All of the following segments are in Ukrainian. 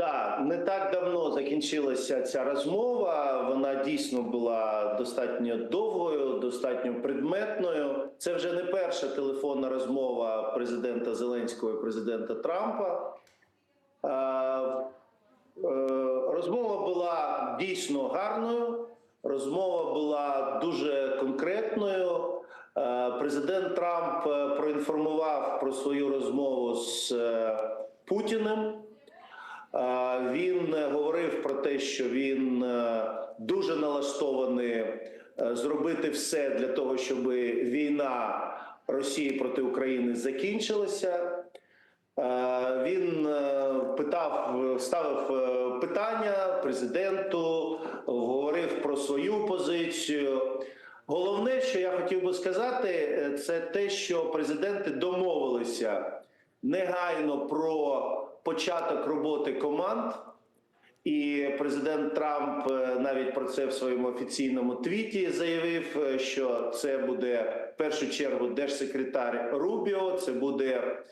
Да, не так давно закінчилася ця розмова. Вона дійсно була достатньо довгою, достатньо предметною. Це вже не перша телефонна розмова президента Зеленського і президента Трампа. Е, Розмова була дійсно гарною. Розмова була дуже конкретною. Е, Президент Трамп е, проінформував про свою розмову з Путіним. Він е, говорив про те, що він е, дуже налаштований е, зробити все для того, щоб війна Росії проти України закінчилася. Він питав, ставив питання президенту, говорив про свою позицію. Головне, що я хотів би сказати, це те, що президенти домовилися негайно про початок роботи команд. І президент Трамп е, навіть про це в своєму офіційному твіті заявив, е, що це буде в першу чергу держсекретар Рубіо, це буде е,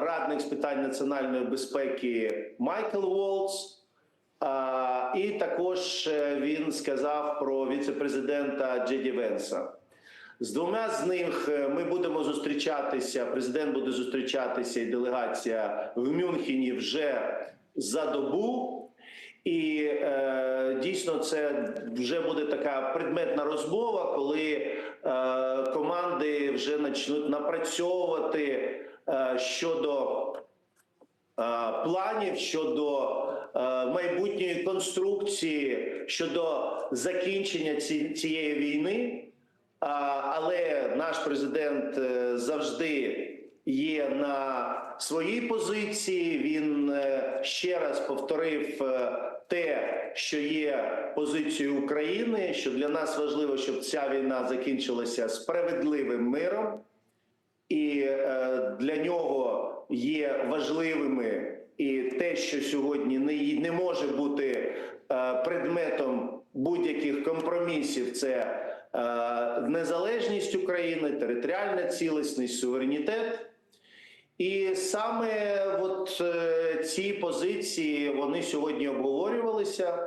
радник з питань національної безпеки Майкл Волц. І також він сказав про віце-президента Джеді Венса. З двома з них е, ми будемо зустрічатися. Президент буде зустрічатися і делегація в Мюнхені вже за добу. І е, дійсно це вже буде така предметна розмова, коли е, команди вже почнуть напрацьовувати е, щодо е, планів щодо е, майбутньої конструкції щодо закінчення ці, цієї війни. Наш президент е, завжди є на своїй позиції. Він е, ще раз повторив е, те, що є позицією України, що для нас важливо, щоб ця війна закінчилася справедливим миром і для нього є важливими і те, що сьогодні не, не може бути предметом будь-яких компромісів, це незалежність України, територіальна цілісність, суверенітет. І саме от е, ці позиції вони сьогодні обговорювалися.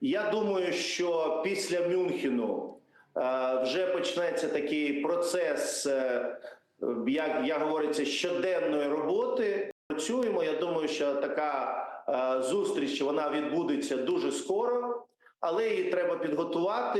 Я думаю, що після Мюнхену е, вже почнеться такий процес, е, як, як говориться, щоденної роботи. Працюємо. Я думаю, що така е, зустріч вона відбудеться дуже скоро, але її треба підготувати.